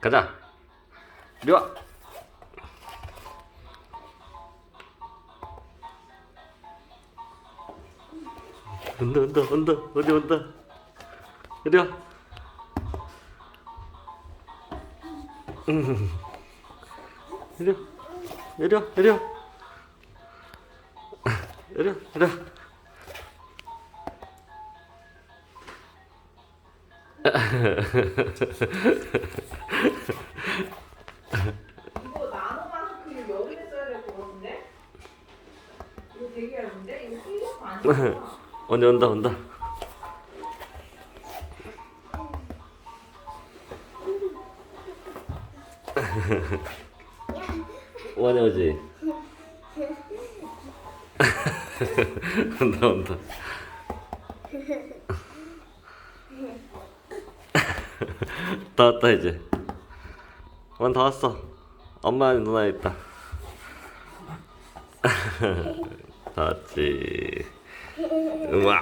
가자. 이리 와. 온다 온다 온다 어디 온다. 이리 와. 음. 이리 와. 이리 와. 이리 와. 이리 와. 이리 와. 이거 나노 마스크를 여기에 써야 될 것 같은데? 이거 되게 얇은데? 이거 필요가 아니야. 언니 온다 온다. 원이 오지. 온다 온다. 다 왔다 이제. 원다 왔어. 엄마 누나 있다. 다 왔지. 우와.